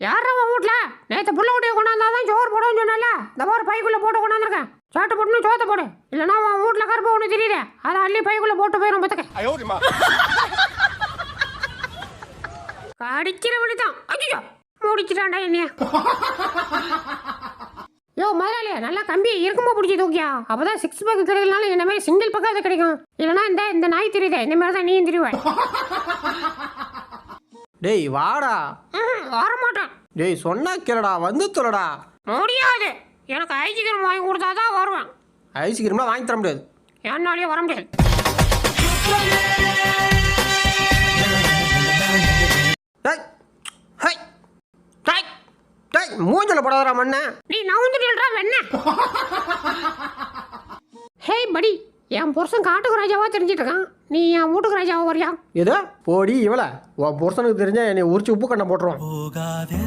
யாரா உன் வீட்ல? நேற்று புள்ள குட்டியை கொண்டாந்தாதான் சோறு போடுன்னு சொன்னல இந்த மாதிரி பைக்குள்ள போட்டு கொண்டாந்துருக்கேன். சாட்டை போட்டுன்னு சோத்தை போடு. இல்லைன்னா உன் வீட்ல கருப்பு ஒன்று தெரியுதே. அதை அள்ளி பைக்குள்ள போட்டு போயிடும் பார்த்துக்க கடிக்கிற வழி தான் ஐயோ முடிச்சிட்டான்டா என்னைய. யோ முதலாளியா நல்லா கம்பி இருக்குமா பிடிச்சி தூக்கியா? அப்பதான் சிக்ஸ் பேக் கிடைக்கலனாலும் இந்த மாதிரி சிங்கிள் பக்கம் அது கிடைக்கும். இல்லைன்னா இந்த இந்த நாய் தெரியுதே. இந்த மாதிரி தான் நீயும் தெரியுவேன் டேய் வாடா. வரமாட்டேன். டேய் சொன்னா கேளடா வந்து தொலைடா முடியாது. எனக்கு ஐசிக்கிரம் வாங்கி கொடுத்தா தான் வருவேன். ஐஸ்கிரீம்லாம் வாங்கி தர முடியாது. என்னாலேயே வர முடியாது. மூஞ்சல போடாதடா மண்ணே. நீ நவுந்துட்டா வெண்ண. என் புருஷன் காட்டுக்கு ராஜாவா தெரிஞ்சிட்டு இருக்கான் நீ என் வீட்டுக்கு ராஜாவா வரியா எது போடி இவள. உன் புருஷனுக்கு தெரிஞ்சா என்னை உரிச்சு உப்பு கண்ணை போட்டுருவான். போகாதே.